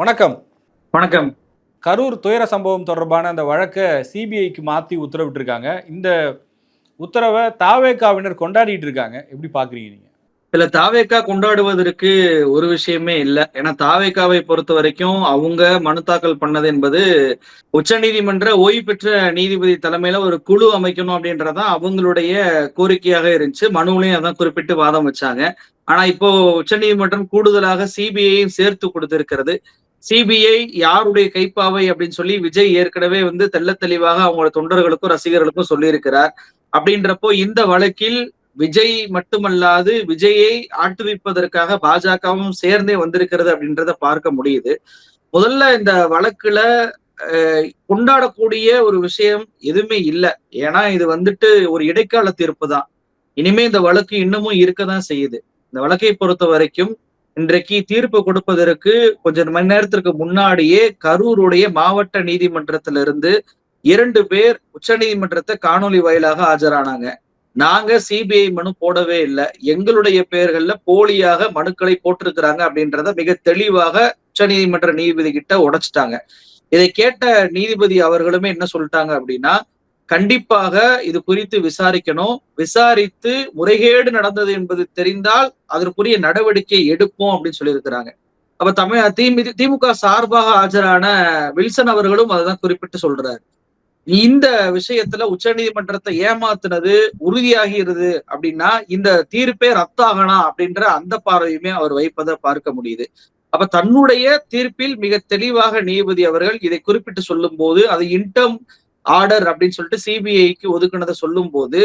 வணக்கம். வணக்கம். கரூர் துயர சம்பவம் தொடர்பான அந்த வழக்கை சிபிஐக்கு மாற்றி உத்தரவிட்டிருக்காங்க. இந்த உத்தரவை தாவேக்காவினர் கொண்டாடிட்டு இருக்காங்க. எப்படி பார்க்குறீங்க நீங்கள் இதுல தாவேக்கா கொண்டாடுவதற்கு ஒரு விஷயமே இல்லை. ஏன்னா தாவேக்காவை பொறுத்த வரைக்கும் அவங்க மனு தாக்கல் பண்ணது என்பது உச்சநீதிமன்ற ஓய்வு பெற்ற நீதிபதி தலைமையில ஒரு குழு அமைக்கணும் அப்படின்றதான் அவங்களுடைய கோரிக்கையாக இருந்துச்சு. மனுவிலையும் அதான் குறிப்பிட்டு வாதம் வச்சாங்க. ஆனா இப்போ உச்சநீதிமன்றம் கூடுதலாக சிபிஐயும் சேர்த்து கொடுத்திருக்கிறது. சிபிஐ யாருடைய கைப்பாவை அப்படின்னு சொல்லி விஜய் ஏற்கனவே வந்து தெல்ல தெளிவாக அவங்களோட தொண்டர்களுக்கும் ரசிகர்களுக்கும் சொல்லியிருக்கிறார். அப்படின்றப்போ இந்த வழக்கில் விஜய் மட்டுமல்லாது விஜயை ஆட்டுவிப்பதற்காக பாஜகவும் சேர்ந்தே வந்திருக்கிறது அப்படின்றத பார்க்க முடியுது. முதல்ல இந்த வழக்குல கொண்டாடக்கூடிய ஒரு விஷயம் எதுவுமே இல்லை. ஏன்னா இது வந்துட்டு ஒரு இடைக்கால தீர்ப்பு தான். இனிமே இந்த வழக்கு இன்னமும் இருக்கதான் செய்யுது. இந்த வழக்கை பொறுத்த வரைக்கும் இன்றைக்கு தீர்ப்பு கொடுப்பதற்கு கொஞ்சம் மணி நேரத்திற்கு முன்னாடியே கரூருடைய மாவட்ட நீதிமன்றத்திலிருந்து இரண்டு பேர் உச்ச நீதிமன்றத்தை காணொலி வாயிலாக ஆஜரானாங்க. நாங்க சிபிஐ மனு போடவே இல்லை. எங்களுடைய பெயர்கள்ல போலியாக மனுக்களை போட்டிருக்கிறாங்க அப்படின்றத மிக தெளிவாக உச்ச நீதிமன்ற நீதிபதி கிட்ட உடைச்சிட்டாங்க. இதை கேட்ட நீதிபதி அவர்களுமே என்ன சொல்லிட்டாங்க அப்படின்னா கண்டிப்பாக இது குறித்து விசாரிக்கணும். விசாரித்து முறைகேடு நடந்தது என்பது தெரிந்தால் அதற்குரிய நடவடிக்கை எடுப்போம் அப்படின்னு சொல்லியிருக்கிறாங்க. அப்ப தமிழ் திமுக திமுக சார்பாக ஆஜரான வில்சன் அவர்களும் அதான் குறிப்பிட்டு சொல்றாரு. இந்த விஷயத்துல உச்சநீதிமன்றத்தை ஏமாத்துனது உறுதியாகிறது அப்படின்னா இந்த தீர்ப்பே ரத்தாகணும் அப்படின்ற அந்த பார்வையுமே அவர் வைப்பதை பார்க்க முடியுது. அப்ப தன்னுடைய தீர்ப்பில் மிக தெளிவாக நீதிபதி அவர்கள் இதை குறிப்பிட்டு சொல்லும் போது அது இன்டம் ஆர்டர் அப்படின்னு சொல்லிட்டு சிபிஐக்கு ஒதுக்குனதை சொல்லும் போது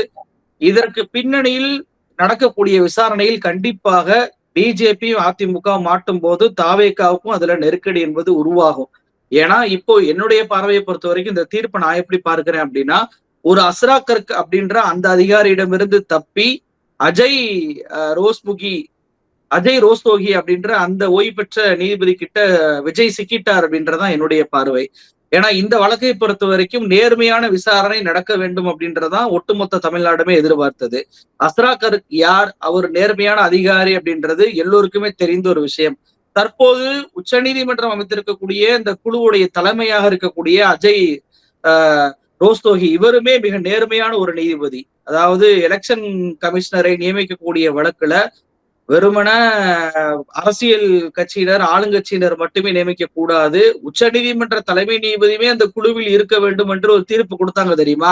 இதற்கு பின்னணியில் நடக்கக்கூடிய விசாரணையில் கண்டிப்பாக பிஜேபியும் அதிமுக மாட்டும் போது தாவேக்காவுக்கும் அதுல நெருக்கடி என்பது உருவாகும். ஏன்னா இப்போ என்னுடைய பார்வையை பொறுத்த வரைக்கும் இந்த தீர்ப்பை நான் எப்படி பார்க்கிறேன் அப்படின்னா ஒரு அஸ்ரா கர்க் அப்படின்ற அந்த அதிகாரியிடமிருந்து தப்பி அஜய் ரோஸ்முகி அஜய் ரோஸ்தோகி அப்படின்ற அந்த ஓய்வு பெற்ற நீதிபதி கிட்ட விஜய் சிக்கிட்டார் அப்படின்றதான் என்னுடைய பார்வை. ஏன்னா இந்த வழக்கை பொறுத்த வரைக்கும் நேர்மையான விசாரணை நடக்க வேண்டும் அப்படின்றதான் ஒட்டுமொத்த தமிழ்நாடுமே எதிர்பார்த்தது. அஸ்ராகர் யார்? அவர் நேர்மையான அதிகாரி அப்படின்றது எல்லோருக்குமே தெரிந்த ஒரு விஷயம். தற்போது உச்சநீதிமன்றம் அமைத்திருக்கக்கூடிய இந்த குழுவுடைய தலைமையாக இருக்கக்கூடிய அஜய் ரோஸ்தோகி இவருமே மிக நேர்மையான ஒரு நீதிபதி. அதாவது எலெக்ஷன் கமிஷனரை நியமிக்கக்கூடிய வழக்குல வெறுமன அரசியல் கட்சியினர் ஆளுங்கட்சியினர் மட்டுமே நியமிக்க கூடாது உச்ச நீதிமன்ற தலைமை நீதிபதியுமே அந்த குழுவில் இருக்க வேண்டும் என்று ஒரு தீர்ப்பு கொடுத்தாங்க தெரியுமா?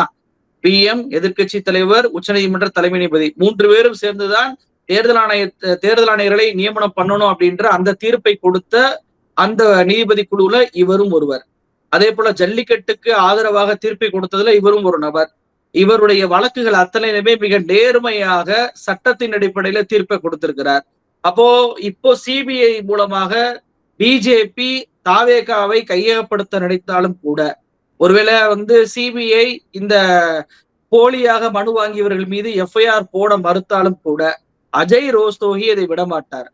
பி எம் எதிர்கட்சி தலைவர் உச்சநீதிமன்ற தலைமை நீதிபதி. மூன்று பேரும் சேர்ந்துதான் தேர்தல் ஆணைய தேர்தல் ஆணையர்களை நியமனம் பண்ணணும் அப்படின்ற அந்த தீர்ப்பை கொடுத்த அந்த நீதிபதி குழுவுல இவரும் ஒருவர். அதே போல ஜல்லிக்கட்டுக்கு ஆதரவாக தீர்ப்பை கொடுத்ததுல இவரும் ஒரு நபர். இவருடைய வழக்குகள் அத்தனையுமே மிக நேர்மையாக சட்டத்தின் அடிப்படையில தீர்ப்பை கொடுத்திருக்கிறார். அப்போ இப்போ சிபிஐ மூலமாக பிஜேபி தாவேகாவை கையகப்படுத்த நினைத்தாலும் கூட ஒருவேளை வந்து சிபிஐ இந்த போலியாக மனு வாங்கியவர்கள் மீது எஃப்ஐஆர் போட மறுத்தாலும் கூட அஜய் ரோஸ்தோகி அதை விட மாட்டார்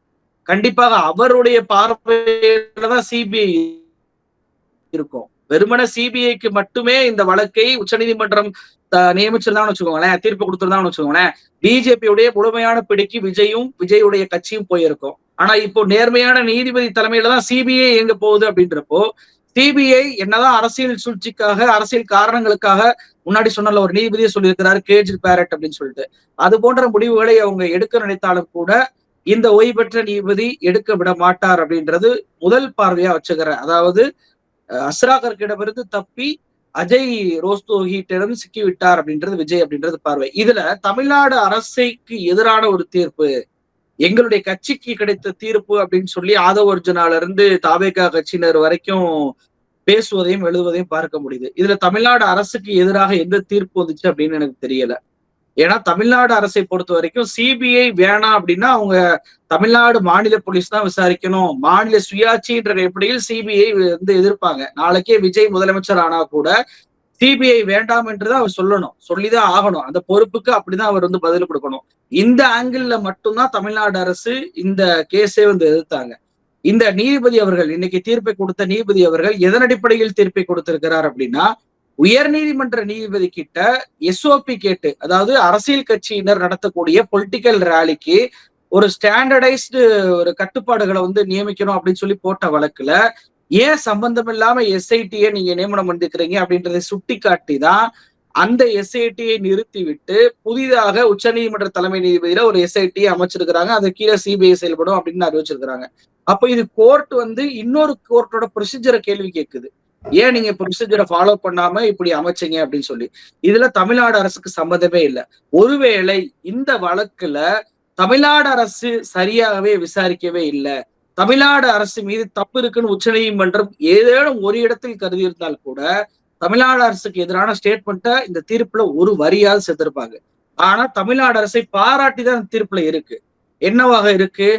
கண்டிப்பாக அவருடைய பார்வையில தான் சிபிஐ இருக்கும். வெறுமன சிபிஐக்கு மட்டுமே இந்த வழக்கை உச்சநீதிமன்றம் நியமிச்சிருந்தான்னு வச்சுக்கோங்களேன் தீர்ப்பு கொடுத்துருந்தான்னு வச்சுக்கோங்களேன் பிஜேபியுடைய முழுமையான பிடிக்கு விஜயும் விஜயுடைய கட்சியும் போயிருக்கும். ஆனா இப்போ நேர்மையான நீதிபதி தலைமையில தான் சிபிஐ எங்க போகுது அப்படின்றப்போ சிபிஐ என்னதான் அரசியல் சூழ்ச்சிக்காக அரசியல் காரணங்களுக்காக முன்னாடி சொன்னல ஒரு நீதிபதியை சொல்லியிருக்கிறாரு கேஜில் பேரட் அப்படின்னு சொல்லிட்டு. அது போன்ற முடிவுகளை அவங்க எடுக்க நினைத்தாலும் கூட இந்த ஓய்வு பெற்ற நீதிபதி எடுக்க விட மாட்டார் அப்படின்றது முதல் பார்வையா வச்சுக்கிறேன். அதாவது அஸ்ராகர்கிடமிருந்து தப்பி அஜய் ரோஸ்தோகிட்டிடம் சிக்கி விட்டார் அப்படின்றது விஜய் அப்படின்றது பார்வை. இதுல தமிழ்நாடு அரசைக்கு எதிரான ஒரு தீர்ப்பு. எங்களுடைய கட்சிக்கு கிடைத்த தீர்ப்பு அப்படின்னு சொல்லி ஆதவ அர்ஜுனால இருந்து தாவேகா கட்சியினர் வரைக்கும் பேசுவதையும் எழுதுவதையும் பார்க்க முடியுது. இதுல தமிழ்நாடு அரசுக்கு எதிராக எந்த தீர்ப்பு வந்துச்சு அப்படின்னு எனக்கு தெரியல. ஏன்னா தமிழ்நாடு அரசை பொறுத்த வரைக்கும் சிபிஐ வேணாம் அப்படின்னா அவங்க தமிழ்நாடு மாநில போலீஸ் தான் விசாரிக்கணும். மாநில சுயாட்சின்ற அடிப்படையில் சிபிஐ வந்து எதிர்ப்பாங்க? நாளைக்கே விஜய் முதலமைச்சர் ஆனா கூட சிபிஐ வேண்டாம் என்றுதான் அவர் சொல்லணும். சொல்லிதான் ஆகணும். அந்த பொறுப்புக்கு அப்படிதான் அவர் வந்து பதில் கொடுக்கணும். இந்த ஆங்கிள் மட்டும்தான் தமிழ்நாடு அரசு இந்த கேஸே வந்து எதிர்த்தாங்க. இந்த நீதிபதி அவர்கள் இன்னைக்கு தீர்ப்பை கொடுத்த நீதிபதி அவர்கள் எதன் அடிப்படையில் தீர்ப்பை கொடுத்திருக்கிறார் அப்படின்னா உயர் நீதிமன்ற நீதிபதி கிட்ட எஸ்ஓபி கேட்டு அதாவது அரசியல் கட்சியினர் நடத்தக்கூடிய பொலிட்டிக்கல் ரேலிக்கு ஒரு ஸ்டாண்டர்டைஸ்டு ஒரு கட்டுப்பாடுகளை வந்து நியமிக்கணும் அப்படின்னு சொல்லி போட்ட வழக்குல ஏன் சம்பந்தம் இல்லாம எஸ்ஐடியை நீங்க நியமனம் பண்ணிருக்கிறீங்க அப்படின்றதை சுட்டி காட்டி தான் அந்த எஸ்ஐடியை நிறுத்திவிட்டு புதிதாக உச்சநீதிமன்ற தலைமை நீதிபதியில ஒரு எஸ்ஐடி அமைச்சிருக்கிறாங்க. அது கீழே சிபிஐ செயல்படும் அப்படின்னு அறிவிச்சிருக்கிறாங்க. அப்ப இது கோர்ட் வந்து இன்னொரு கோர்ட்டோட ப்ரொசீஜரை கேள்வி கேட்குது ஏன் நீங்க ப்ரொசீஜரை ஃபாலோ பண்ணாம இப்படி அமைச்சீங்க அப்படின்னு சொல்லி. இதுல தமிழ்நாடு அரசுக்கு சம்மந்தமே இல்லை. ஒருவேளை இந்த வழக்குல தமிழ்நாடு அரசு சரியாகவே விசாரிக்கவே இல்லை. தமிழ்நாடு அரசு மீது தப்பு இருக்குன்னு உச்சநீதிமன்றம் ஏதேனும் ஒரு இடத்தில் கருதி இருந்தால் கூட தமிழ்நாடு அரசுக்கு எதிரான ஸ்டேட்மெண்ட்டை இந்த தீர்ப்புல ஒரு வரியாவது சேர்த்திருப்பாங்க ஆனா தமிழ்நாடு அரசை பாராட்டி தான் இந்த தீர்ப்புல இருக்கு. என்னவாக இருக்கு?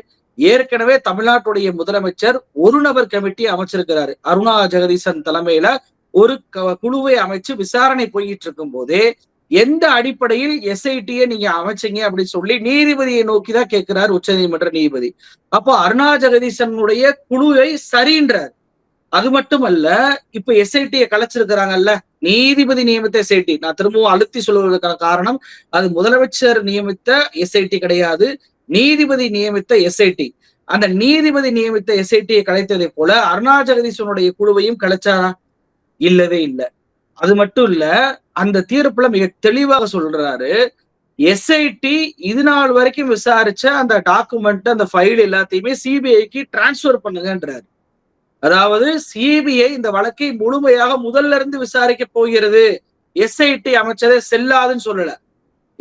ஏற்கனவே தமிழ்நாட்டுடைய முதலமைச்சர் ஒரு நபர் கமிட்டி அமைச்சிருக்கிறாரு. அருணா ஜெகதீசன் தலைமையில ஒரு க- குழுவை அமைச்சு விசாரணை போயிட்டு இருக்கும் போதே எந்த அடிப்படையில் எஸ்ஐடியை நீங்க அமைச்சீங்க அப்படின்னு சொல்லி நீதிபதியை நோக்கி தான் கேட்கிறார் உச்சநீதிமன்ற நீதிபதி. அப்போ அருணா ஜெகதீசனுடைய குழுவை சரின்றார். அது மட்டுமல்ல இப்ப எஸ்ஐடியை கலைச்சிருக்கிறாங்கல்ல நீதிபதி நியமித்த எஸ்ஐடி நான் திரும்பவும் அழுத்தி சொல்வதற்கான காரணம் அது முதலமைச்சர் நியமித்த எஸ்ஐடி கிடையாது. நீதிபதி நியமித்த எஸ்ஐடி அந்த நீதிபதி நியமித்த எஸ்ஐடியை கலைத்ததை போல அருணா ஜெகதீசனுடைய குழுவையும் கலைச்சாரா இல்லவே இல்லை. அது மட்டும் இல்ல அந்த தீர்ப்புல மிக தெளிவாக சொல்றாரு எஸ்ஐடி இது நாள் வரைக்கும் விசாரிச்ச அந்த டாக்குமெண்ட் அந்த ஃபைல் எல்லாத்தையுமே சிபிஐக்கு டிரான்ஸ்ஃபர் பண்ணுங்கன்றாரு. அதாவது சிபிஐ இந்த வழக்கை முழுமையாக முதல்ல இருந்து விசாரிக்க போகிறது எஸ்ஐடி அமைச்சதே செல்லாதுன்னு சொல்லல.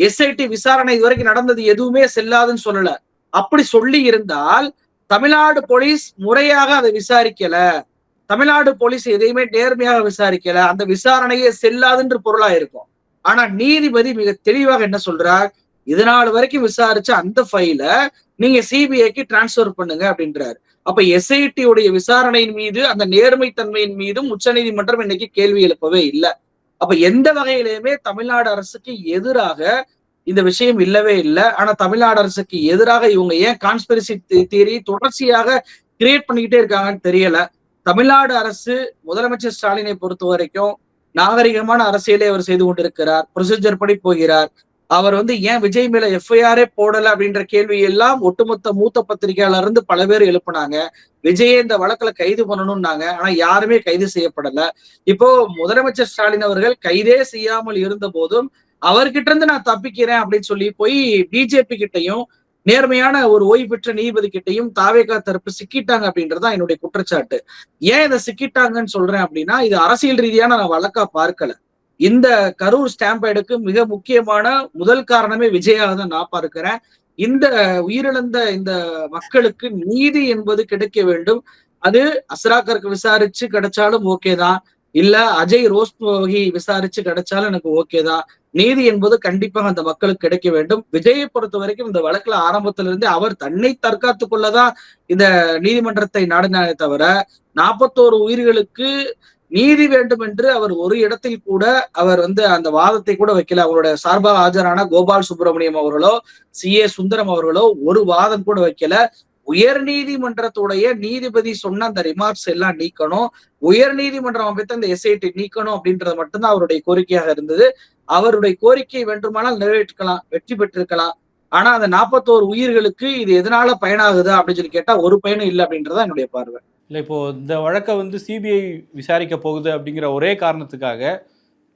எஸ்ஐடி விசாரணை இது வரைக்கும் நடந்தது எதுவுமே செல்லாதுன்னு சொல்லல. அப்படி சொல்லி இருந்தால் தமிழ்நாடு போலீஸ் முறையாக அதை விசாரிக்கல. தமிழ்நாடு போலீஸ் எதையுமே நேர்மையாக விசாரிக்கல. அந்த விசாரணையே செல்லாதுன்ற பொருளா இருக்கும். ஆனா நீதிபதி மிக தெளிவாக என்ன சொல்றார்? இது நாள் வரைக்கும் விசாரிச்ச அந்த ஃபைல நீங்க சிபிஐக்கு டிரான்ஸ்பர் பண்ணுங்க அப்படின்றாரு. அப்ப எஸ்ஐடி உடைய விசாரணையின் மீது அந்த நேர்மைத்தன்மையின் மீதும் உச்சநீதிமன்றம் இன்னைக்கு கேள்வி எழுப்பவே இல்லை. அப்ப எந்த வகையிலுமே தமிழ்நாடு அரசுக்கு எதிராக இந்த விஷயம் இல்லவே இல்லை. ஆனா தமிழ்நாடு அரசுக்கு எதிராக இவங்க ஏன் கான்ஸ்பிரசி தியரி தொடர்ச்சியாக கிரியேட் பண்ணிக்கிட்டே இருக்காங்கன்னு தெரியல. தமிழ்நாடு அரசு முதலமைச்சர் ஸ்டாலினை பொறுத்த வரைக்கும் நாகரிகமான அரசியலை அவர் செய்து கொண்டிருக்கிறார். ப்ரொசீஜர் படி போகிறார். அவர் வந்து ஏன் விஜய் மேல எஃப்ஐஆரே போடல அப்படின்ற கேள்வி எல்லாம் ஒட்டுமொத்த மூத்த பத்திரிகையாளர் இருந்து பல பேர் எழுப்புனாங்க. விஜயே இந்த வழக்குல கைது பண்ணணும்னாங்க. ஆனா யாருமே கைது செய்யப்படல. இப்போ முதலமைச்சர் ஸ்டாலின் அவர்கள் கைதே செய்யாமல் இருந்த போதும் அவர்கிட்ட இருந்து நான் தப்பிக்கிறேன் அப்படின்னு சொல்லி போய் பிஜேபி கிட்டையும் நேர்மையான ஒரு ஓய்வு பெற்ற நீதிபதி கிட்டையும் தாவேகா தரப்பு சிக்கிட்டாங்க அப்படின்றதான் என்னுடைய குற்றச்சாட்டு. ஏன் இதை சிக்கிட்டாங்கன்னு சொல்றேன் அப்படின்னா இது அரசியல் ரீதியான நான் வழக்கா பார்க்கல. இந்த கரூர் ஸ்டாம்பேடுக்கு மிக முக்கியமான முதல் காரணமே விஜயாக தான் நான் பார்க்கிறேன். இந்த உயிரிழந்த இந்த மக்களுக்கு நீதி என்பது கிடைக்க வேண்டும். அது அஸ்ராக்கருக்கு விசாரிச்சு கிடைச்சாலும் ஓகே தான். இல்ல அஜய் ரோஸ் வகை விசாரிச்சு கிடைச்சாலும் எனக்கு ஓகே தான். நீதி என்பது கண்டிப்பாக அந்த மக்களுக்கு கிடைக்க வேண்டும். விஜயை பொறுத்த வரைக்கும் இந்த வழக்குல ஆரம்பத்திலிருந்து அவர் தன்னை தற்காத்து கொள்ளதான் இந்த நீதிமன்றத்தை நாடினாரே தவிர நாற்பத்தோரு உயிர்களுக்கு நீதி வேண்டும் என்று அவர் ஒரு இடத்தில் கூட அவர் வந்து அந்த வாதத்தை கூட வைக்கல. அவரோட சார்பாக ஆஜரான கோபால் சுப்பிரமணியம் அவர்களோ சி. ஏ. சுந்தரம் அவர்களோ ஒரு வாதம் கூட வைக்கல. உயர் நீதிமன்றத்துடைய நீதிபதி சொன்ன அந்த ரிமார்க்ஸ் எல்லாம் நீக்கணும். உயர் நீதிமன்றம் அமைத்த அந்த எஸ்ஐடி நீக்கணும் அப்படின்றது மட்டும்தான் அவருடைய கோரிக்கையாக இருந்தது. அவருடைய கோரிக்கை வேண்டுமானால் நிறைவேற்றிக்கலாம் வெற்றி பெற்றிருக்கலாம். ஆனா அந்த நாற்பத்தோரு உயிர்களுக்கு இது எதனால பயனாகுது அப்படின்னு சொல்லி கேட்டா ஒரு பயனும் இல்லை அப்படின்றத என்னுடைய பார்வை. இல்லை இப்போது இந்த வழக்கை வந்து சிபிஐ விசாரிக்க போகுது அப்படிங்கிற ஒரே காரணத்துக்காக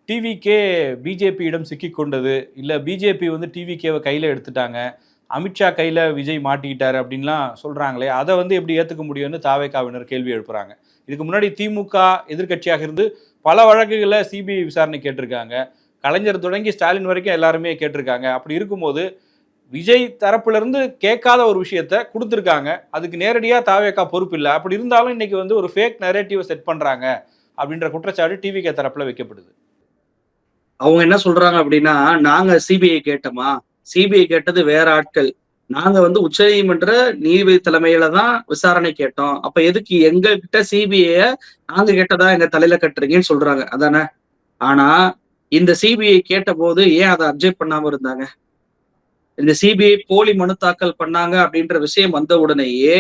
டிவிகே பிஜேபியிடம் சிக்கிக்கொண்டது இல்லை பிஜேபி வந்து டிவிகேவை கையில் எடுத்துட்டாங்க. அமித்ஷா கையில் விஜய் மாட்டிக்கிட்டார் அப்படின்லாம் சொல்கிறாங்களே அதை வந்து எப்படி ஏற்றுக்க முடியும்னு தாவேக்காவினர் கேள்வி எழுப்புறாங்க. இதுக்கு முன்னாடி திமுக எதிர்க்கட்சியாக இருந்து பல வழக்குகளை சிபிஐ விசாரணை கேட்டிருக்காங்க. கலைஞர் தொடங்கி ஸ்டாலின் வரைக்கும் எல்லாருமே கேட்டிருக்காங்க. அப்படி இருக்கும்போது விஜய் தரப்புலேருந்து கேட்காத ஒரு விஷயத்த கொடுத்துருக்காங்க. அதுக்கு நேரடியாக தாவேக்கா பொறுப்பு இல்லை. அப்படி இருந்தாலும் இன்னைக்கு வந்து ஒரு ஃபேக் நரேட்டிவை செட் பண்ணுறாங்க அப்படின்ற குற்றச்சாட்டு டிவிகே தரப்பில் வைக்கப்படுது அவங்க என்ன சொல்றாங்க அப்படின்னா நாங்க சிபிஐ கேட்டோமா? சிபிஐ கேட்டது வேற ஆட்கள். நாங்க வந்து உச்சநீதிமன்ற நீதிபதி தலைமையில தான் விசாரணை கேட்டோம். அப்ப எதுக்கு எங்ககிட்ட சிபிஐ நாங்க கேட்டதா எங்க தலையில கட்டுறீங்கன்னு சொல்றாங்க. அதானே? ஆனா இந்த சிபிஐ கேட்ட போது ஏன் அதை அப்ஜெக்ட் பண்ணாம இருந்தாங்க? இந்த சிபிஐ போலி மனு தாக்கல் பண்ணாங்க அப்படின்ற விஷயம் வந்த உடனேயே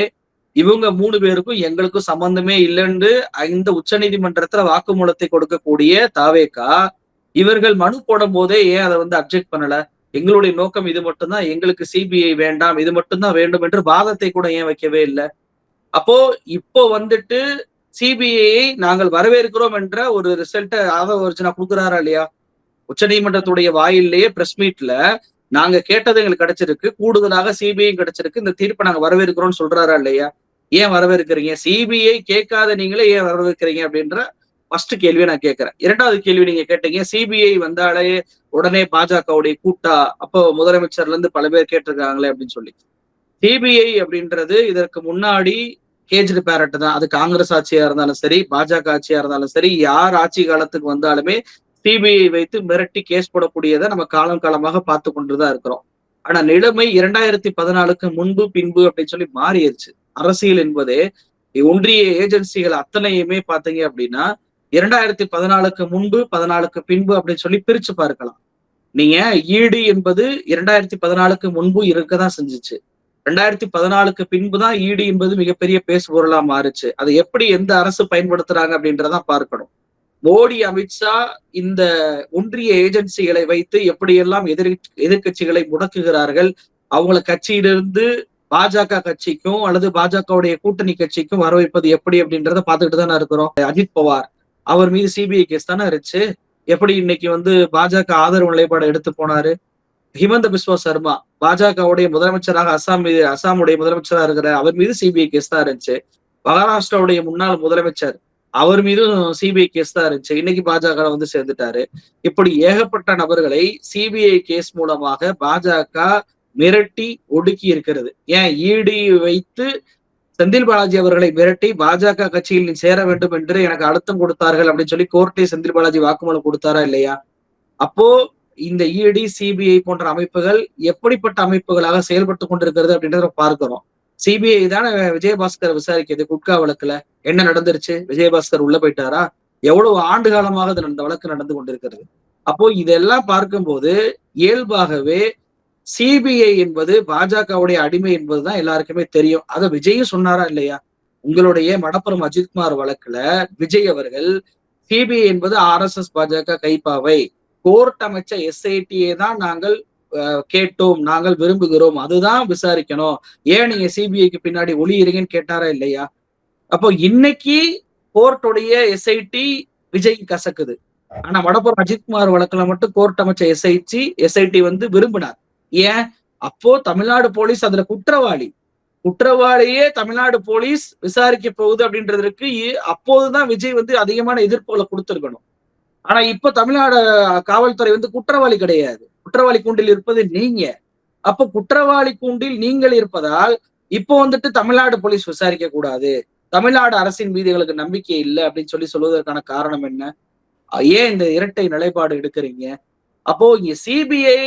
இவங்க மூணு பேருக்கும் எங்களுக்கும் சம்பந்தமே இல்லைன்னு இந்த உச்சநீதிமன்றத்துல வாக்குமூலத்தை கொடுக்கக்கூடிய தாவேக்கா இவர்கள் மனு போடும் போதே ஏன் அதை வந்து அப்ஜெக்ட் பண்ணல? எங்களுடைய நோக்கம் இது மட்டும்தான் எங்களுக்கு சிபிஐ வேண்டாம் இது மட்டும்தான் வேண்டும் என்று வாதத்தை கூட ஏன் வைக்கவே இல்லை? அப்போ இப்போ வந்துட்டு சிபிஐயை நாங்கள் வரவேற்கிறோம் என்ற ஒரு ரிசல்ட்டை ஆதவ அர்ஜுனா கொடுக்குறாரா இல்லையா? உச்ச நீதிமன்றத்துடைய வாயிலேயே பிரஸ் மீட்ல நாங்க கேட்டது எங்களுக்கு கிடைச்சிருக்கு. கூடுதலாக சிபிஐ கிடைச்சிருக்கு. இந்த தீர்ப்பை நாங்க வரவேற்கிறோம்னு சொல்றாரா இல்லையா? ஏன் வரவேற்கிறீங்க? சிபிஐ கேட்காத நீங்களே ஏன் வரவேற்கிறீங்க அப்படின்ற ஃபர்ஸ்ட் கேள்வியை நான் கேட்கிறேன். இரண்டாவது கேள்வி நீங்க கேட்டீங்க சிபிஐ வந்தாலே உடனே பாஜகவுடைய கூட்டா அப்போ முதலமைச்சர்ல இருந்து பல பேர் கேட்டிருக்காங்களே அப்படின்னு சொல்லி. சிபிஐ அப்படின்றது இதற்கு முன்னாடி கேஜ்ரி பேரட் தான். அது காங்கிரஸ் ஆட்சியா இருந்தாலும் சரி பாஜக ஆட்சியா இருந்தாலும் சரி யார் ஆட்சி காலத்துக்கு வந்தாலுமே சிபிஐ வைத்து மிரட்டி கேஸ் போடக்கூடியதை நம்ம காலம் காலமாக பார்த்து கொண்டுதான் இருக்கிறோம். ஆனா நிலைமை இரண்டாயிரத்தி பதினாலுக்கு முன்பு பின்பு அப்படின்னு சொல்லி மாறிடுச்சு அரசியல் என்பதே ஒன்றிய ஏஜென்சிகள் அத்தனையுமே பாத்தீங்க அப்படின்னா இரண்டாயிரத்தி பதினாலுக்கு முன்பு பதினாலுக்கு பின்பு அப்படின்னு சொல்லி பிரிச்சு பார்க்கலாம். நீங்க ஈடு என்பது இரண்டாயிரத்தி பதினாலுக்கு முன்பு இருக்கதான் செஞ்சுச்சு. ரெண்டாயிரத்தி பதினாலுக்கு பின்பு தான் ஈடு என்பது மிகப்பெரிய பேசு பொருளா மாறுச்சு. அதை எப்படி எந்த அரசு பயன்படுத்துறாங்க அப்படின்றதான் பார்க்கணும். மோடி அமித்ஷா இந்த ஒன்றிய ஏஜென்சிகளை வைத்து எப்படியெல்லாம் எதிர் எதிர்கட்சிகளை முடக்குகிறார்கள் அவங்கள கட்சியிலிருந்து பாஜக கட்சிக்கும் அல்லது பாஜகவுடைய கூட்டணி கட்சிக்கும் வர வைப்பது எப்படி அப்படின்றத பார்த்துக்கிட்டு தானே இருக்கிறோம். அஜித் பவார் அவர் மீது சிபிஐ கேஸ் தானே இருந்துச்சு. எப்படி இன்னைக்கு வந்து பாஜக ஆதரவு நிலைப்பாடு எடுத்து போனாரு? ஹிமந்த பிஸ்வா சர்மா பாஜகவுடைய முதலமைச்சராக அசாம் மீது அசாமுடைய முதலமைச்சராக இருக்கிற அவர் மீது சிபிஐ கேஸ் தான் இருந்துச்சு. மகாராஷ்டிராவுடைய முன்னாள் முதலமைச்சர் அவர் மீதும் சிபிஐ கேஸ் தான் இருந்துச்சு. இன்னைக்கு பாஜக வந்து சேர்ந்துட்டாரு. இப்படி ஏகப்பட்ட நபர்களை சிபிஐ கேஸ் மூலமாக பாஜக மிரட்டி ஒடுக்கி இருக்கிறது. ஏன்? ஈடி வைத்து செந்தில் பாலாஜி அவர்களை மிரட்டி பாஜக கட்சியில் நீ சேர வேண்டும் என்று எனக்கு அழுத்தம் கொடுத்தார்கள் அப்படின்னு சொல்லி கோர்ட்டே செந்தில் பாலாஜி வாக்குமூலம் கொடுத்தாரா இல்லையா? அப்போ இந்த இடி சிபிஐ போன்ற அமைப்புகள் எப்படிப்பட்ட அமைப்புகளாக செயல்பட்டு கொண்டிருக்கிறது அப்படின்றத பார்க்கிறோம் சிபிஐ தானே விஜயபாஸ்கர் விசாரிக்கிறது குட்கா வழக்குல? என்ன நடந்துருச்சு? விஜயபாஸ்கர் உள்ள போயிட்டாரா? எவ்வளவு ஆண்டு காலமாக இந்த வழக்கு நடந்து கொண்டிருக்கிறது? அப்போ இதெல்லாம் பார்க்கும்போது இயல்பாகவே சிபிஐ என்பது பாஜகவுடைய அடிமை என்பதுதான் எல்லாருக்குமே தெரியும். அதை விஜயும் சொன்னாரா இல்லையா? உங்களுடைய மடப்புறம் அஜித்குமார் வழக்குல விஜய் அவர்கள் சிபிஐ என்பது ஆர் எஸ் எஸ் பாஜக கைப்பாவை. கோர்ட் அமைச்ச எஸ்ஐடியை தான் நாங்கள் கேட்டோம் நாங்கள் விரும்புகிறோம். அதுதான் விசாரிக்கணும். ஏன் நீங்க சிபிஐக்கு பின்னாடி ஒளியிறீங்கன்னு கேட்டாரா இல்லையா? அப்போ இன்னைக்கு கோர்ட்டுடைய எஸ்ஐடி விஜய் கசக்குது. ஆனா வடபுறம் அஜித்குமார் வழக்குல மட்டும் கோர்ட் அமைச்ச எஸ்ஐடி எஸ்ஐடி வந்து விரும்பினார். ஏன்? அப்போ தமிழ்நாடு போலீஸ் அதுல குற்றவாளி. குற்றவாளியே தமிழ்நாடு போலீஸ் விசாரிக்க போகுது அப்படின்றதுக்கு அப்போதுதான் விஜய் வந்து அதிகமான எதிர்ப்புகளை கொடுத்திருக்கணும். ஆனா இப்ப தமிழ்நாடு காவல்துறை வந்து குற்றவாளி கிடையாது. குற்றவாளி கூண்டில் இருப்பது நீங்க. அப்ப குற்றவாளி கூண்டில் நீங்கள் இருப்பதால் இப்போ வந்துட்டு தமிழ்நாடு போலீஸ் விசாரிக்க கூடாது. தமிழ்நாடு அரசின் மீது எங்களுக்கு நம்பிக்கை இல்லை அப்படின்னு சொல்லி சொல்வதற்கான காரணம் என்ன? ஏன் இந்த இரட்டை நிலைப்பாடு எடுக்கிறீங்க? அப்போ இங்க சிபிஐ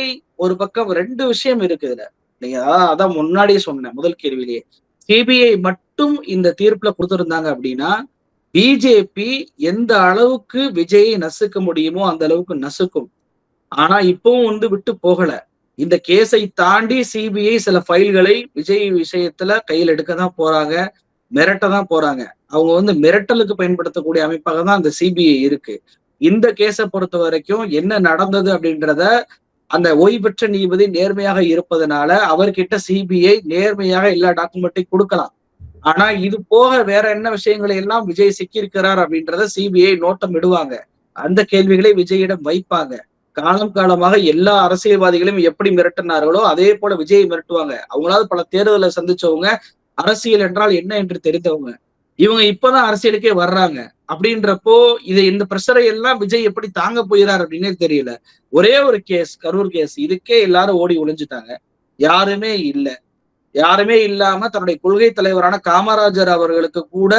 ஒரு பக்கம் ரெண்டு விஷயம் இருக்குதுல நீங்க அதான் முன்னாடியே சொன்னேன் முதல் கேள்வியிலேயே. சிபிஐ மட்டும் இந்த தீர்ப்புல கொடுத்திருந்தாங்க அப்படின்னா பிஜேபி எந்த அளவுக்கு விஜயை நசுக்க முடியுமோ அந்த அளவுக்கு நசுக்கும். ஆனா இப்பவும் வந்து விட்டு போகல. இந்த கேஸை தாண்டி சிபிஐ சில ஃபைல்களை விஜய் விஷயத்துல கையில் எடுக்க தான் போறாங்க மிரட்ட தான் போறாங்க. அவங்க வந்து மிரட்டலுக்கு பயன்படுத்தக்கூடிய அமைப்பாக தான் அந்த சிபிஐ இருக்கு. இந்த கேஸை பொறுத்த வரைக்கும் என்ன நடந்தது அப்படின்றத அந்த ஓய்வு பெற்ற நீதிபதி நேர்மையாக இருப்பதனால அவர்கிட்ட சிபிஐ நேர்மையாக எல்லா டாக்குமெண்ட்டையும் கொடுக்கலாம். ஆனா இது போக வேற என்ன விஷயங்களை எல்லாம் விஜய் சிக்கியிருக்கிறார் அப்படின்றத சிபிஐ நோட்டம் விடுவாங்க அந்த கேள்விகளை விஜயிடம் வைப்பாங்க. காலம் காலமாக எல்லா அரசியல்வாதிகளையும் எப்படி மிரட்டினார்களோ அதே போல விஜய் மிரட்டுவாங்க. அவங்களாவது பல தேர்தலை சந்திச்சவங்க அரசியல் என்றால் என்ன என்று தெரிந்தவங்க. இவங்க இப்பதான் அரசியலுக்கே வர்றாங்க. அப்படின்றப்போ இது இந்த பிரஷரை எல்லாம் விஜய் எப்படி தாங்க போயிறார் அப்படின்னே தெரியல. ஒரே ஒரு கேஸ் கரூர் கேஸ் இதுக்கே எல்லாரும் ஓடி ஒளிஞ்சுட்டாங்க. யாருமே இல்லை. யாருமே இல்லாம தன்னுடைய கொள்கை தலைவரான காமராஜர் அவர்களுக்கு கூட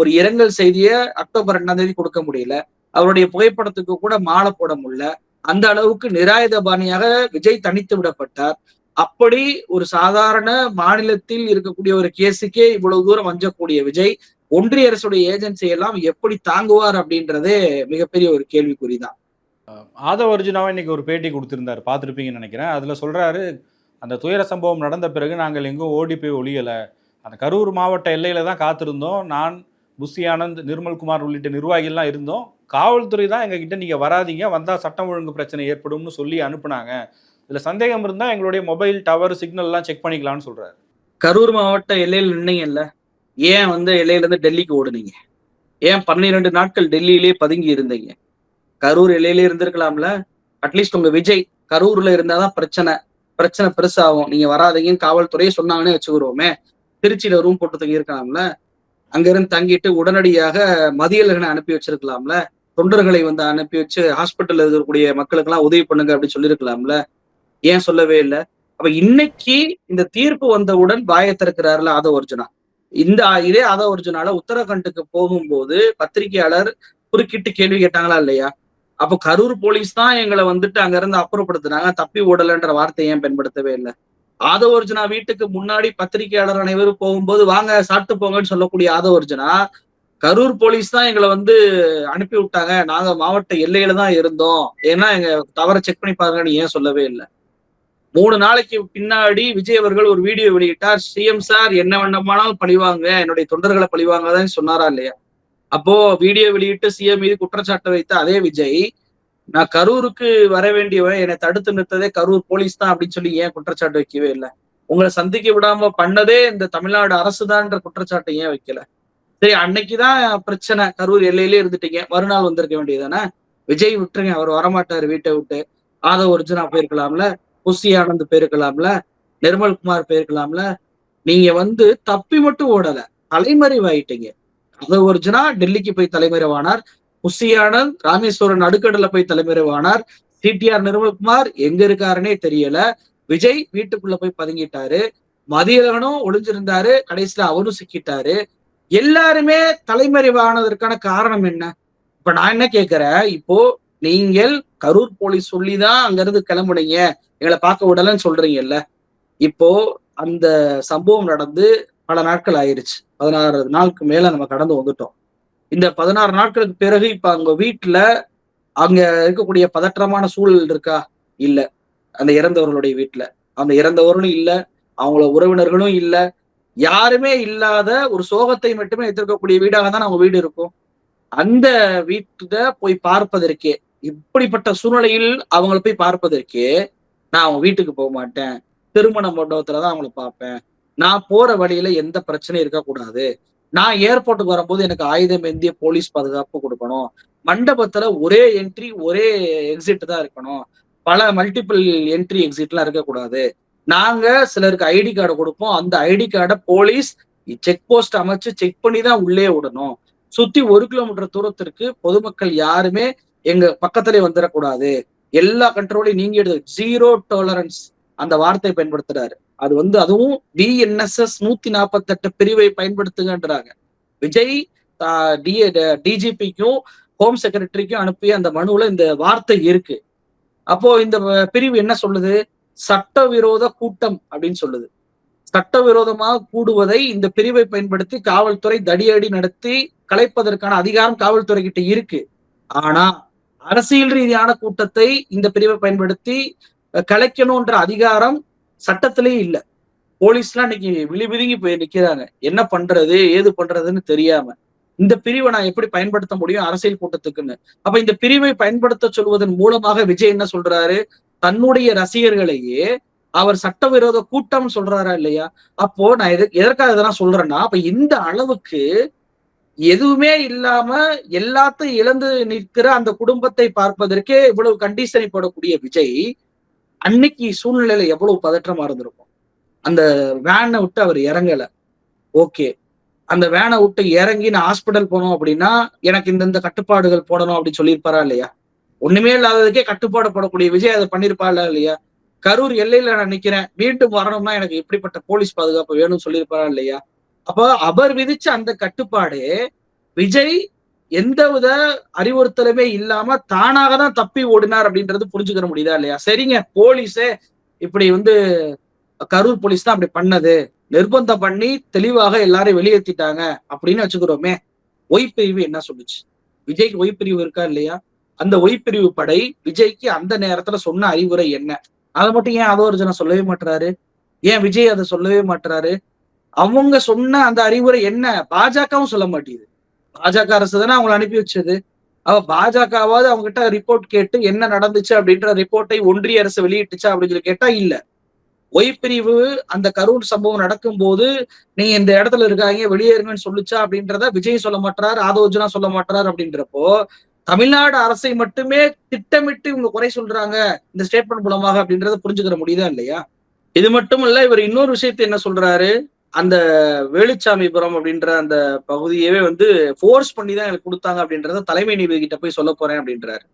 ஒரு இரங்கல் செய்திய அக்டோபர் ரெண்டாம் தேதி கொடுக்க முடியல. அவருடைய புகைப்படத்துக்கு கூட மாலை போட முடியல. அந்த அளவுக்கு நிராயுதபாணியாக விஜய் தனித்து விடப்பட்டார். அப்படி ஒரு சாதாரண மாநிலத்தில் இருக்கக்கூடிய ஒரு கேஸுக்கே இவ்வளவு தூரம் வஞ்சக்கூடிய விஜய் ஒன்றிய அரசுடைய ஏஜென்சி எல்லாம் எப்படி தாங்குவார் அப்படின்றதே மிகப்பெரிய ஒரு கேள்விக்குறிதான். ஆதவ அர்ஜுனாவை இன்னைக்கு ஒரு பேட்டி கொடுத்திருந்தாரு. பார்த்துருப்பீங்கன்னு நினைக்கிறேன். அதுல சொல்றாரு அந்த துயர சம்பவம் நடந்த பிறகு நாங்கள் எங்கும் ஓடி போய் ஒழியலை அந்த கரூர் மாவட்ட எல்லையில தான் காத்திருந்தோம். நான் புஷி ஆனந்த் நிர்மல்குமார் உள்ளிட்ட நிர்வாகிகள்லாம் இருந்தோம். காவல்துறை தான் எங்ககிட்ட நீங்கள் வராதீங்க வந்தால் சட்டம் ஒழுங்கு பிரச்சனை ஏற்படும்னு சொல்லி அனுப்புனாங்க. இதில் சந்தேகம் இருந்தால் எங்களுடைய மொபைல் டவர் சிக்னல்லாம் செக் பண்ணிக்கலாம்னு சொல்கிறாரு கரூர் மாவட்ட எல்லையில் நின்னீங்கல்ல ஏன் வந்து எல்லையிலேருந்து டெல்லிக்கு ஓடுனீங்க? ஏன் பன்னிரண்டு நாட்கள் டெல்லியிலே பதுங்கி இருந்தீங்க? கரூர் எல்லையிலே இருந்திருக்கலாம்ல. அட்லீஸ்ட் உங்க விஜய் கரூர்ல இருந்தாதான் பிரச்சனை பிரச்சனை பெருசாகும். நீங்க வராதீங்கன்னு காவல்துறையே சொன்னாங்கன்னே வச்சுக்கிறோமே. திருச்சியில ரூம் போட்டு தங்கி இருக்கலாம்ல தங்கிட்டு உடனடியாக மதியலகனை அனுப்பி வச்சிருக்கலாம்ல. தொண்டர்களை வந்து அனுப்பி வச்சு ஹாஸ்பிட்டல் இருக்கக்கூடிய மக்களுக்கெல்லாம் உதவி பண்ணுங்க அப்படின்னு சொல்லியிருக்கலாம்ல? ஏன் சொல்லவே இல்லை? அப்ப இன்னைக்கு இந்த தீர்ப்பு வந்தவுடன் வாயை திறக்கிறாருல ஆதவ அர்ஜுனா இந்த இதே ஆதவ அர்ஜுனால உத்தரகண்டுக்கு போகும்போது பத்திரிகையாளர் குறுக்கிட்டு கேள்வி கேட்டாங்களா இல்லையா? அப்ப கரூர் போலீஸ் தான் எங்களை வந்துட்டு அங்க இருந்து அப்புறப்படுத்தினாங்க. தப்பி ஓடலன்ற வார்த்தை ஏன் பயன்படுத்தவே இல்லை? ஆதவ அர்ஜுனா வீட்டுக்கு முன்னாடி பத்திரிகையாளர் அனைவரும் போகும்போது வாங்க சாப்பிட்டு போங்கன்னு சொல்லக்கூடிய ஆதவ அர்ஜுனா கரூர் போலீஸ் தான் எங்களை வந்து அனுப்பி விட்டாங்க. நாங்க மாவட்ட எல்லையில தான் இருந்தோம். ஏன்னா எங்க தவற செக் பண்ணி பாருங்கன்னு ஏன் சொல்லவே இல்லை. மூணு நாளைக்கு பின்னாடி விஜய் அவர்கள் ஒரு வீடியோ வெளியிட்டார். சிஎம் சார் என்ன வேண்டுமானாலும் பழிவாங்க. என்னுடைய தொண்டர்களை பழிவாங்கதான் சொன்னாரா இல்லையா? அப்போ வீடியோ வெளியிட்டு சிஎம் மீது குற்றச்சாட்டு வைத்த அதே விஜய் நான் கரூருக்கு வர வேண்டியவன். என்னை தடுத்து நிறுத்ததே கரூர் போலீஸ் தான் அப்படின்னு சொல்லி ஏன் குற்றச்சாட்டு வைக்கவே இல்லை? உங்களை சந்திக்க விடாம பண்ணதே இந்த தமிழ்நாடு அரசு தான்ன்ற குற்றச்சாட்டை ஏன் வைக்கல? சரி அன்னைக்குதான் பிரச்சனை. கரூர் எல்லையிலே இருந்துட்டீங்க. மறுநாள் வந்திருக்க வேண்டியதானே விஜய் விட்டுருங்க. அவர் வரமாட்டாரு வீட்டை விட்டு. ஆதவ ஒரிஜினா போயிருக்கலாம்ல. புசி ஆனந்த் போயிருக்கலாம்ல. நிர்மல்குமார் போயிருக்கலாம்ல. நீங்க வந்து தப்பி மட்டும் ஓடல. தலைமறைவாயிட்டீங்க. ஆதவ ஒரிஜினா டெல்லிக்கு போய் தலைமறைவானார். புசி ஆனந்த் ராமேஸ்வரன் நடுக்கடல போய் தலைமறைவானார். சிடிஆர் நிர்மல்குமார் எங்க இருக்காருன்னே தெரியல. விஜய் வீட்டுக்குள்ள போய் பதுங்கிட்டாரு. மதியழகனும் ஒளிஞ்சிருந்தாரு. கடைசியில அவரும் சிக்கிட்டாரு. எல்லாருமே தலைமறைவானதற்கான காரணம் என்ன? இப்ப நான் என்ன கேட்கிறேன் இப்போ நீங்கள் கரூர் போலீஸ் சொல்லிதான் அங்கிருந்து கிளம்புனீங்க. எங்களை பார்க்க விடலன்னு சொல்றீங்கல்ல. இப்போ அந்த சம்பவம் நடந்து பல நாட்கள் ஆயிருச்சு. பதினாறு நாளுக்கு மேல நம்ம கடந்து வந்துட்டோம். இந்த பதினாறு நாட்களுக்கு பிறகு இப்ப அங்க வீட்டுல அங்க இருக்கக்கூடிய பதற்றமான சூழல் இருக்கா? இல்ல. அந்த இறந்தவர்களுடைய வீட்டுல. அந்த இறந்தவர்களும் இல்ல. அவங்கள உறவினர்களும் இல்லை. யாருமே இல்லாத ஒரு சோகத்தை மட்டுமே எதிர்க்கக்கூடிய வீடாக தான் அவங்க வீடு இருக்கும். அந்த வீட்டுல போய் பார்ப்பதற்கே இப்படிப்பட்ட சூழ்நிலையில் அவங்கள போய் பார்ப்பதற்கே நான் அவங்க வீட்டுக்கு போக மாட்டேன். திருமண மண்டபத்துலதான் அவங்கள பார்ப்பேன். நான் போற வழியில எந்த பிரச்சனையும் இருக்கக்கூடாது. நான் ஏர்போர்ட்டுக்கு வரும்போது எனக்கு ஆயுதம் ஏந்திய போலீஸ் பாதுகாப்பு கொடுக்கணும். மண்டபத்துல ஒரே என்ட்ரி ஒரே எக்ஸிட் தான் இருக்கணும். பல மல்டிபிள் என்ட்ரி எக்ஸிட்லாம் இருக்கக்கூடாது. நாங்க சிலருக்கு ஐடி கார்டு கொடுப்போம். அந்த ஐடி கார்டை போலீஸ் செக் போஸ்ட் அமைச்சு செக் பண்ணி தான் உள்ளே விடணும். சுத்தி ஒரு கிலோமீட்டர் தூரத்திற்கு பொதுமக்கள் யாருமே எங்க பக்கத்திலே வந்துடக்கூடாது எல்லா கண்ட்ரோலையும் நீங்க எடுத்து ஜீரோ டாலரன்ஸ் அந்த வார்த்தையை பயன்படுத்துறாரு. அது வந்து அதுவும் டிஎன்எஸ்எஸ் நூத்தி நாற்பத்தெட்டு பிரிவை பயன்படுத்துங்கன்றாங்க. விஜய் டிஜிபிக்கும் ஹோம் செக்ரட்டரிக்கும் அனுப்பிய அந்த மனுவில் இந்த வார்த்தை இருக்கு. அப்போ இந்த பிரிவு என்ன சொல்லுது? சட்டவிரோத கூட்டம் அப்படின்னு சொல்லுது. சட்டவிரோதமாக கூடுவதை இந்த பிரிவை பயன்படுத்தி காவல்துறை தடியடி நடத்தி கலைப்பதற்கான அதிகாரம் காவல்துறை கிட்ட இருக்கு. ஆனா அரசியல் ரீதியான கூட்டத்தை இந்த பிரிவை பயன்படுத்தி கலைக்கணும்ன்ற அதிகாரம் சட்டத்திலே இல்ல. போலீஸ்லாம் இன்னைக்கு விழி விதுங்கி போய் நிக்கிறாங்க. என்ன பண்றது ஏது பண்றதுன்னு தெரியாம. இந்த பிரிவை நான் எப்படி பயன்படுத்த முடியும் அரசியல் கூட்டத்துக்குன்னு? அப்ப இந்த பிரிவை பயன்படுத்த சொல்வதன் மூலமாக விஜய் என்ன சொல்றாரு? தன்னுடைய ரசிகர்களையே அவர் சட்டவிரோத கூட்டம் சொல்றாரா இல்லையா? அப்போ நான் எது எதற்காக இதெல்லாம் சொல்றேன்னா அப்ப இந்த அளவுக்கு எதுவுமே இல்லாம எல்லாத்தையும் இழந்து நிற்கிற அந்த குடும்பத்தை பார்ப்பதற்கே இவ்வளவு கண்டிஷனை போடக்கூடிய விஜய் அன்னைக்கு சூழ்நிலையில எவ்வளவு பதற்றமா இருந்திருக்கும். அந்த வேனை விட்டு அவர் இறங்கல. ஓகே. அந்த வேனை விட்டு இறங்கி நான் ஹாஸ்பிட்டல் போனோம் அப்படின்னா எனக்கு இந்த இந்த கட்டுப்பாடுகள் போடணும் அப்படின்னு சொல்லியிருப்பாரா இல்லையா? ஒண்ணுமே இல்லாததுக்கே கட்டுப்பாடு போடக்கூடிய விஜய் அதை பண்ணிருப்பாள் இல்லையா? கரூர் எல்லையில நான் நிக்கிறேன். மீண்டும் வரணும்னா எனக்கு இப்படிப்பட்ட போலீஸ் பாதுகாப்பு வேணும்னு சொல்லியிருப்பாரா இல்லையா? அப்போ அவர் விதிச்ச அந்த கட்டுப்பாடு விஜய் எந்தவித அறிவுறுத்தலுமே இல்லாம தானாக தான் தப்பி ஓடினார் அப்படின்றது புரிஞ்சுக்கிற முடியுதா இல்லையா? சரிங்க போலீஸே இப்படி வந்து கரூர் போலீஸ் தான் அப்படி பண்ணது. நிர்பந்தம் பண்ணி தெளிவாக எல்லாரையும் வெளியேற்றிட்டாங்க அப்படின்னு வச்சுக்கிறோமே. ஒய்பிரிவு என்ன சொல்லுச்சு? விஜய்க்கு ஒய்பிரிவு இருக்கா இல்லையா? அந்த ஒய்பிரிவு படை விஜய்க்கு அந்த நேரத்துல சொன்ன அறிவுரை என்ன? அதை மட்டும் ஏன் அதோர்ஜன சொல்லவே மாட்டுறாரு ஏன் விஜய் அதை சொல்லவே மாட்டுறாரு அவங்க சொன்ன அந்த அறிவுரை என்ன? பாஜகவும் சொல்ல மாட்டேங்குது. பாஜக அரசு தானே அவங்களை அனுப்பி வச்சது. அவ பாஜகவாவது அவங்க கிட்ட ரிப்போர்ட் கேட்டு என்ன நடந்துச்சு அப்படின்ற ரிப்போர்ட்டை ஒன்றிய அரசு வெளியிட்டுச்சா அப்படின்னு சொல்லி கேட்டா இல்ல. ஒய்பிரிவு அந்த கரூர் சம்பவம் நடக்கும்போது நீங்க இந்த இடத்துல இருக்காங்க வெளியேறுங்கன்னு சொல்லுச்சா அப்படின்றத விஜய் சொல்ல மாட்டார் ஆதோஜனா சொல்ல மாட்டாரு அப்படின்றப்போ தமிழ்நாடு அரசை மட்டுமே திட்டமிட்டு இவங்க குறை சொல்றாங்க இந்த ஸ்டேட்மெண்ட் மூலமாக அப்படின்றத புரிஞ்சுக்கிற முடியுதா இல்லையா? இது மட்டும் இல்ல இவர் இன்னொரு விஷயத்தை என்ன சொல்றாரு? அந்த வேலுச்சாமிபுரம் அப்படின்ற அந்த பகுதியவே வந்து ஃபோர்ஸ் பண்ணி தான் எனக்கு கொடுத்தாங்க அப்படின்றத தலைமை நீதிபதி கிட்ட போய் சொல்ல போறேன் அப்படின்றாரு.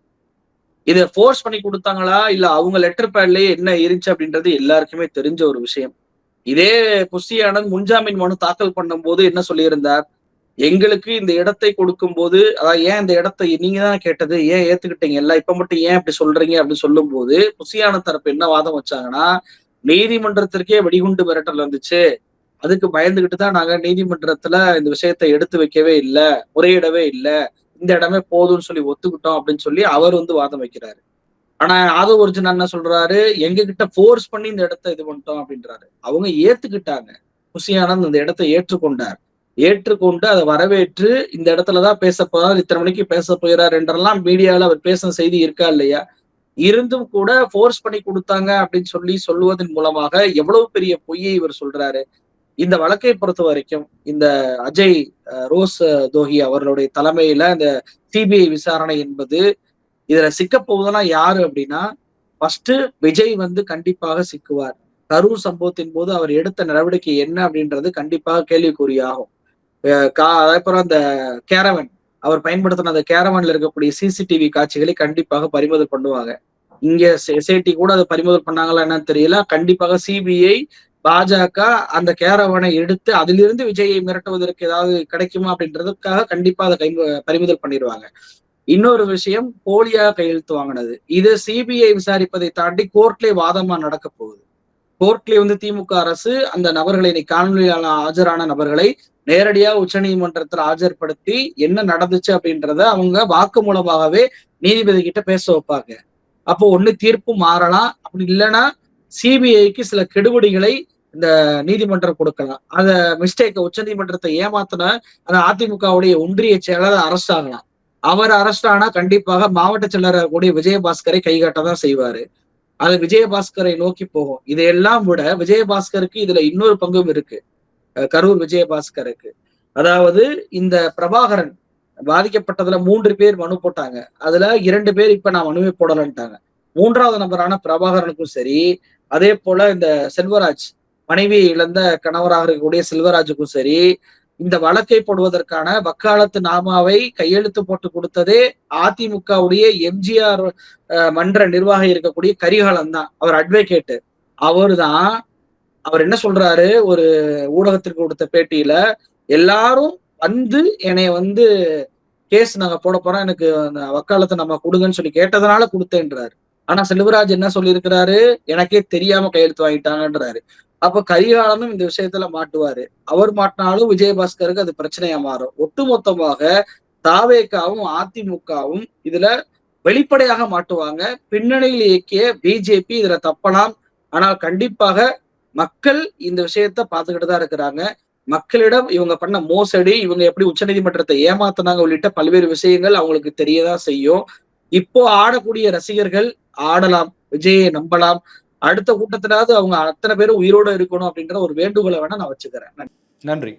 இதை ஃபோர்ஸ் பண்ணி கொடுத்தாங்களா? இல்ல அவங்க லெட்டர் பேட்லயே என்ன இருந்துச்சு அப்படின்றது எல்லாருக்குமே தெரிஞ்ச ஒரு விஷயம். இதே புஷி ஆனந்த் முன்ஜாமீன் மனு தாக்கல் பண்ணும் போது என்ன சொல்லியிருந்தார்? எங்களுக்கு இந்த இடத்தை கொடுக்கும் போது அதாவது ஏன் இந்த இடத்தை நீங்க தான் கேட்டது ஏன் ஏத்துக்கிட்டீங்க? எல்லாம் இப்ப மட்டும் ஏன் இப்படி சொல்றீங்க அப்படின்னு சொல்லும் போது புசியான தரப்பு என்ன வாதம் வச்சாங்கன்னா நீதிமன்றத்திற்கே வெடிகுண்டு மிரட்டல் வந்துச்சு. அதுக்கு பயந்துகிட்டு தான் நாங்க நீதிமன்றத்துல இந்த விஷயத்தை எடுத்து வைக்கவே இல்லை முறையிடவே இல்லை. இந்த இடமே போதும்னு சொல்லி ஒத்துக்கிட்டோம் அப்படின்னு சொல்லி அவர் வந்து வாதம் வைக்கிறாரு. ஆனா ஆதவ ஒரிஜினல் என்ன சொல்றாரு? எங்க கிட்ட ஃபோர்ஸ் பண்ணி இந்த இடத்த இது பண்ணிட்டோம் அப்படின்றாரு. அவங்க ஏத்துக்கிட்டாங்க. குசியானந்த் அந்த இடத்தை ஏற்றுக்கொண்டார். ஏற்றுக்கொண்டு அதை வரவேற்று இந்த இடத்துலதான் பேச போறாரு இத்தனை மணிக்கு பேச போகிறார் என்றெல்லாம் மீடியாவில் அவர் பேசின செய்தி இருக்கா இல்லையா? இருந்தும் கூட ஃபோர்ஸ் பண்ணி கொடுத்தாங்க அப்படின்னு சொல்லி சொல்லுவதன் மூலமாக எவ்வளவு பெரிய பொய்யை இவர் சொல்றாரு? இந்த வழக்கை பொறுத்த வரைக்கும் இந்த அஜய் ரோஸ் தோஹி அவர்களுடைய தலைமையில இந்த சிபிஐ விசாரணை என்பது இதுல சிக்க போவதெல்லாம் யாரு அப்படின்னா ஃபர்ஸ்ட் விஜய் வந்து கண்டிப்பாக சிக்குவார். கரூர் சம்பவத்தின் போது அவர் எடுத்த நடவடிக்கை என்ன அப்படின்றது கண்டிப்பாக கேள்விக்குறியாகும். அப்புறம் அந்த கேரவன் அவர் பயன்படுத்தின அந்த கேரவன்ல இருக்கக்கூடிய சிசிடிவி காட்சிகளை கண்டிப்பாக பறிமுதல் பண்ணுவாங்க. இங்க எஸ்ஐடி கூட அதை பறிமுதல் பண்ணாங்களா என்னன்னு தெரியல. கண்டிப்பாக சிபிஐ பாஜக அந்த கேரவனை எடுத்து அதிலிருந்து விஜயை மிரட்டுவதற்கு ஏதாவது கிடைக்குமா அப்படின்றதுக்காக கண்டிப்பா அதை கை பறிமுதல் பண்ணிடுவாங்க. இன்னொரு விஷயம் போலியா கையெழுத்து வாங்கினது. இது சிபிஐ விசாரிப்பதை தாண்டி கோர்ட்லேயே வாதமா நடக்க போகுது. கோர்ட்ல வந்து திமுக அரசு அந்த நபர்களை இன்னைக்கு காணொலியால ஆஜரான நபர்களை நேரடியா உச்ச நீதிமன்றத்தில் ஆஜர்படுத்தி என்ன நடந்துச்சு அப்படின்றத அவங்க வாக்கு மூலமாகவே நீதிபதி கிட்ட பேச வைப்பாங்க. அப்போ ஒண்ணு தீர்ப்பு மாறலாம். அப்படி இல்லைன்னா சிபிஐக்கு சில கெடுபிடிகளை இந்த நீதிமன்றம் கொடுக்கலாம். அந்த மிஸ்டேக்கை உச்ச நீதிமன்றத்தை ஏமாத்தின அந்த அதிமுகவுடைய ஒன்றிய செயலர் அரஸ்ட் ஆகலாம். அவர் அரஸ்ட் ஆனா கண்டிப்பாக மாவட்ட செயலர் கூடிய விஜயபாஸ்கரை கைகாட்டதான் செய்வாரு. அது விஜயபாஸ்கரை நோக்கி போகும். இதையெல்லாம் விட விஜயபாஸ்கருக்கு இதுல இன்னொரு பங்கும் இருக்கு. கரூர் விஜயபாஸ்கருக்கு. அதாவது இந்த பிரபாகரன் பாதிக்கப்பட்டதுல மூன்று பேர் மனு போட்டாங்க. அதுல இரண்டு பேர் இப்ப நான் மனுவை போடலன்ட்டாங்க. மூன்றாவது நபரான பிரபாகரனுக்கும் சரி அதே போல இந்த செல்வராஜ் மனைவி இழந்த கணவராக இருக்கக்கூடிய செல்வராஜுக்கும் சரி இந்த வழக்கை போடுவதற்கான வக்காலத்து நாமாவை கையெழுத்து போட்டு கொடுத்ததே அதிமுகவுடைய எம்ஜிஆர் மன்ற நிர்வாகம் இருக்கக்கூடிய கரிகாலன் தான். அவர் அட்வொகேட்டு அவரு தான் அவர் என்ன சொல்றாரு? ஒரு ஊடகத்திற்கு கொடுத்த பேட்டியில எல்லாரும் வந்து என்னைய வந்து கேஸ் நாங்க போட போறோம் எனக்கு வக்காலத்தை நம்ம கொடுங்கன்னு சொல்லி கேட்டதுனால கொடுத்தேன்றாரு. ஆனா செல்வராஜ் என்ன சொல்லியிருக்கிறாரு? எனக்கே தெரியாம கையெழுத்து வாங்கிட்டாங்கன்றாரு. அப்ப கரிகாலனும் இந்த விஷயத்துல மாட்டுவாரு. அவர் மாட்டினாலும் விஜயபாஸ்கருக்கு அது பிரச்சனையா மாறும். ஒட்டுமொத்தமாக தாவேக்காவும் அதிமுகவும் இதுல வெளிப்படையாக மாட்டுவாங்க. பின்னணியில் இயக்கிய பிஜேபி இதுல தப்பலாம். ஆனால் கண்டிப்பாக மக்கள் இந்த விஷயத்த பார்த்துக்கிட்டு தான் இருக்கிறாங்க. மக்களிடம் இவங்க பண்ண மோசடி இவங்க எப்படி உச்சநீதிமன்றத்தை ஏமாத்தினாங்க உள்ளிட்ட பல்வேறு விஷயங்கள் அவங்களுக்கு தெரியதான் செய்யும். இப்போ ஆடக்கூடிய ரசிகர்கள் ஆடலாம் விஜயை நம்பலாம். அடுத்த கூட்டத்திலாவது அவங்க அத்தனை பேரும் உயிரோட இருக்கணும் அப்படின்ற ஒரு வேண்டுகோளை வேணா நான் வச்சுக்கிறேன். நன்றி.